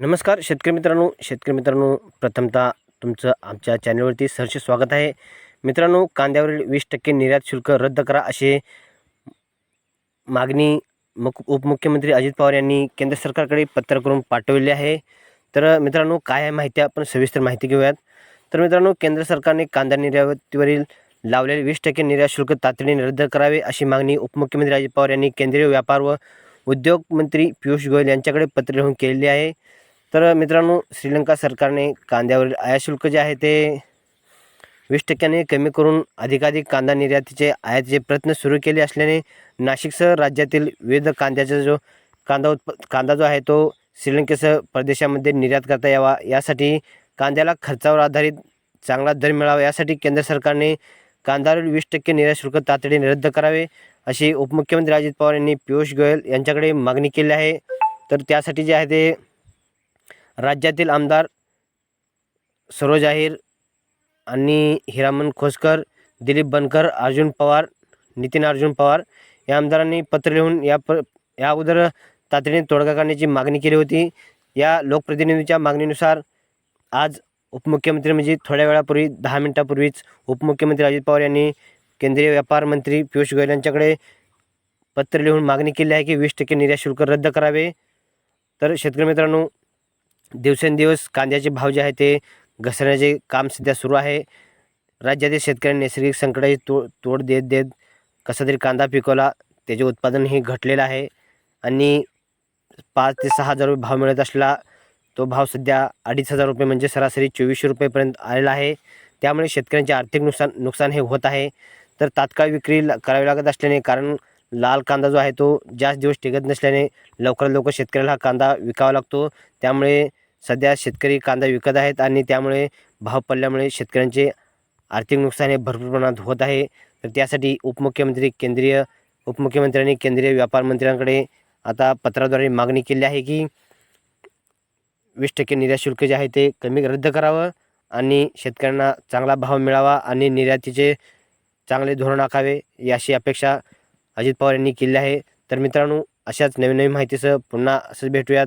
नमस्कार शेतकरी मित्रांनो. शेतकरी मित्रांनो प्रथमतः तुमचं आमच्या चॅनलवरती सहर्ष स्वागत आहे. मित्रांनो कांद्यावरील वीस टक्के निर्यात शुल्क रद्द करा असे मागणी मुख उपमुख्यमंत्री अजित पवार यांनी केंद्र सरकारकडे पत्र करून पाठवले आहे. तर मित्रांनो काय आहे माहिती आपण सविस्तर माहिती घेऊयात. तर मित्रांनो केंद्र सरकारने कांदा निर्यातीवरील लावलेले वीस टक्के निर्यात शुल्क तातडीने रद्द करावे अशी मागणी उपमुख्यमंत्री अजित पवार यांनी केंद्रीय व्यापार व उद्योग मंत्री पियुष गोयल यांच्याकडे पत्र लिहून केलेली आहे. तर मित्रांनो श्रीलंका सरकारने कांद्यावरील आयाशुल्क जे आहे ते वीस टक्क्याने कमी करून अधिकाधिक कांदा निर्यातीचे आयातीचे प्रयत्न सुरू केले असल्याने नाशिकसह राज्यातील विविध कांद्याचा जो कांदा उत्प कांदा जो आहे तो श्रीलंकेसह परदेशामध्ये निर्यात करता यावा यासाठी कांद्याला खर्चावर आधारित चांगला दर मिळावा यासाठी केंद्र सरकारने कांद्यावरील वीस टक्के निर्यात शुल्क तातडीने रद्द करावे अशी उपमुख्यमंत्री अजित पवार यांनी पियुष गोयल यांच्याकडे मागणी केली आहे. तर त्यासाठी जे आहे ते राज्यातील आमदार सरोज आहिर आणि हिरामन खोसकर दिलीप बनकर अर्जुन पवार नितीन अर्जुन पवार या आमदारांनी पत्र लिहून या प या अगोदर तातडीने तोडगा काढण्याची मागणी केली होती. या लोकप्रतिनिधीच्या मागणीनुसार आज उपमुख्यमंत्री म्हणजे थोड्या वेळापूर्वी दहा मिनिटापूर्वीच उपमुख्यमंत्री अजित पवार यांनी केंद्रीय व्यापार मंत्री पियुष गोयल यांच्याकडे पत्र लिहून मागणी केली आहे की वीस टक्के निर्यात शुल्क रद्द करावे. तर शेतकरी मित्रांनो दिवसेंदिवस कांद्याचे भाव जे आहे ते घसरण्याचे काम सध्या सुरू आहे. राज्यातील शेतकऱ्यांनी नैसर्गिक संकटाची तो तोड देत देत कसा तरी कांदा पिकवला त्याचे उत्पादनही घटलेलं आहे आणि पाच ते सहा हजार रुपये भाव मिळत असला तो भाव सध्या अडीच हजार रुपये म्हणजे सरासरी चोवीसशे रुपयेपर्यंत आलेला आहे. त्यामुळे शेतकऱ्यांचे आर्थिक नुकसान नुकसान हे होत आहे. तर तात्काळ विक्री ला- करावी लागत असल्याने कारण लाल कांदा जो आहे तो जास्त दिवस टिकत नसल्याने लवकरात लवकर शेतकऱ्याला हा कांदा विकावा लागतो. त्यामुळे सध्या शेतकरी कांदा विकत आहेत आणि त्यामुळे भाव पडल्यामुळे शेतकऱ्यांचे आर्थिक नुकसान हे भरपूर प्रमाणात होत आहे. तर त्यासाठी उपमुख्यमंत्री केंद्रीय उपमुख्यमंत्र्यांनी केंद्रीय व्यापार मंत्र्यांकडे आता पत्राद्वारे मागणी केली आहे की वीस टक्के निर्यात शुल्क जे आहे ते कमी रद्द करावं आणि शेतकऱ्यांना चांगला भाव मिळावा आणि निर्यातीचे चांगले धोरण आखावे याची अपेक्षा अजित पवार यांनी केली आहे. तर मित्रांनो अशाच नवीन नवीन माहितीसह पुन्हा असंच भेटूयात.